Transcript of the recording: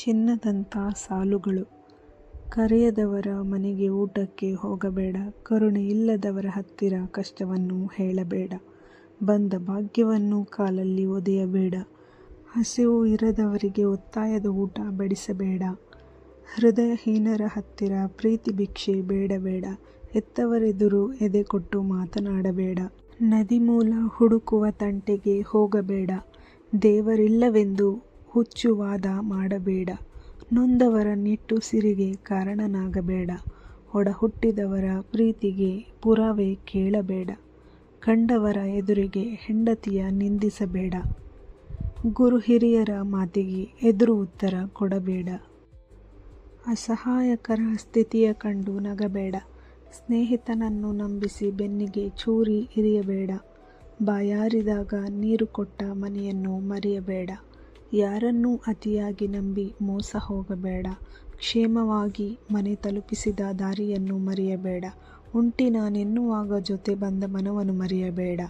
ಚಿನ್ನದಂಥ ಸಾಲುಗಳು. ಕರೆಯದವರ ಮನೆಗೆ ಊಟಕ್ಕೆ ಹೋಗಬೇಡ, ಕರುಣೆ ಇಲ್ಲದವರ ಹತ್ತಿರ ಕಷ್ಟವನ್ನು ಹೇಳಬೇಡ, ಬಂದ ಭಾಗ್ಯವನ್ನು ಕಾಲಲ್ಲಿ ಒದೆಯಬೇಡ, ಹಸಿವು ಇರದವರಿಗೆ ಒತ್ತಾಯದ ಊಟ ಬಡಿಸಬೇಡ, ಹೃದಯಹೀನರ ಹತ್ತಿರ ಪ್ರೀತಿ ಭಿಕ್ಷೆ ಬೇಡಬೇಡ, ಹೆತ್ತವರೆದುರು ಎದೆ ಕೊಟ್ಟು ಮಾತನಾಡಬೇಡ ನದಿಮೂಲ ಹುಡುಕುವ ತಂಟೆಗೆ ಹೋಗಬೇಡ, ದೇವರಿಲ್ಲವೆಂದು ಹುಚ್ಚು ವಾದ ಮಾಡಬೇಡ. ನೊಂದವರ ನಿಟ್ಟುಸಿರಿಗೆ ಕಾರಣನಾಗಬೇಡ. ಒಡಹುಟ್ಟಿದವರ ಪ್ರೀತಿಗೆ ಪುರಾವೆ ಕೇಳಬೇಡ. ಕಂಡವರ ಎದುರಿಗೆ ಹೆಂಡತಿಯ ನಿಂದಿಸಬೇಡ. ಗುರು ಹಿರಿಯರ ಮಾತಿಗೆ ಎದುರು ಉತ್ತರ ಕೊಡಬೇಡ. ಅಸಹಾಯಕರ ಸ್ಥಿತಿಯ ಕಂಡು ನಗಬೇಡ. ಸ್ನೇಹಿತನನ್ನು ನಂಬಿಸಿ ಬೆನ್ನಿಗೆ ಚೂರಿ ಇರಿಯಬೇಡ. ಬಾಯಾರಿದಾಗ ನೀರು ಕೊಟ್ಟ ಮನೆಯನ್ನು ಮರೆಯಬೇಡ. ಯಾರನ್ನೂ ಅತಿಯಾಗಿ ನಂಬಿ ಮೋಸ ಹೋಗಬೇಡ. ಕ್ಷೇಮವಾಗಿ ಮನೆ ತಲುಪಿಸಿದ ದಾರಿಯನ್ನು ಮರೆಯಬೇಡ. ಒಂಟಿ ನಾನೆನ್ನುವಾಗ ಜೊತೆ ಬಂದ ಮನವನ್ನು ಮರೆಯಬೇಡ.